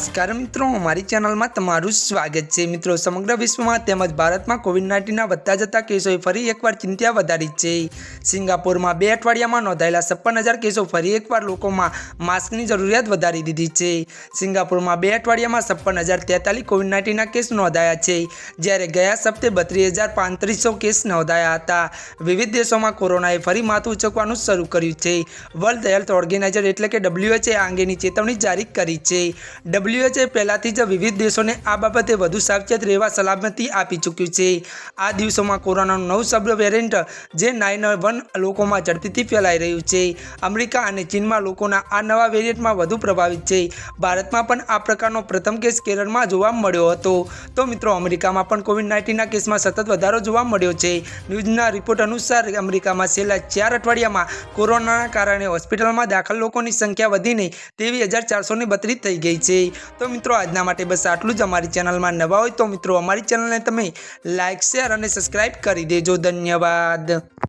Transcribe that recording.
નમસ્કાર મિત્રો, અમારી ચેનલમાં તમારું સ્વાગત છે. મિત્રો, સમગ્ર વિશ્વમાં તેમજ ભારતમાં કોવિડ નાઇન્ટીનના વધતા જતા કેસોએ ફરી એકવાર ચિંતા વધારી છે. સિંગાપોરમાં બે અઠવાડિયામાં નોંધાયેલા છપ્પન હજાર કેસો ફરી એકવાર લોકોમાં માસ્કની જરૂરિયાત વધારી દીધી છે. સિંગાપોરમાં બે અઠવાડિયામાં છપ્પન હજાર તેતાલીસ કોવિડ નાઇન્ટીનના કેસ નોંધાયા છે. જ્યારે ગયા સપ્તે બત્રીસ હજાર પાંત્રીસો કેસ નોંધાયા હતા. વિવિધ દેશોમાં કોરોનાએ ફરી માથું ઉચકવાનું શરૂ કર્યું છે. વર્લ્ડ હેલ્થ ઓર્ગેનાઇઝર એટલે કે ડબ્લ્યુએચએ આ અંગેની ચેતવણી જારી કરી છે. ડબ્લ્યુએચએ પહેલાંથી જ વિવિધ દેશોને આ બાબતે વધુ સાવચેત રહેવા સલામતી આપી ચૂક્યું છે. આ દિવસોમાં કોરોનાનું નવું સબ વેરિયન્ટ, જે નાઇન વન લોકોમાં ઝડપીથી ફેલાઈ રહ્યું છે. અમેરિકા અને ચીનમાં લોકોના આ નવા વેરિયન્ટમાં વધુ પ્રભાવિત છે. ભારતમાં પણ આ પ્રકારનો પ્રથમ કેસ કેરળમાં જોવા મળ્યો હતો. તો મિત્રો, અમેરિકામાં પણ કોવિડ નાઇન્ટીનના કેસમાં સતત વધારો જોવા મળ્યો છે. ન્યૂઝના રિપોર્ટ અનુસાર, અમેરિકામાં છેલ્લા ચાર અઠવાડિયામાં કોરોનાના કારણે હોસ્પિટલમાં દાખલ લોકોની સંખ્યા વધીને તેવી હજાર ચારસો બત્રીસ થઈ ગઈ છે. તો મિત્રો, આજના માટે બસ આટલું જ. અમારી ચેનલમાં નવા હોય તો મિત્રો, અમારી ચેનલને તમે લાઇક શેર અને સબસ્ક્રાઈબ કરી દેજો. ધન્યવાદ.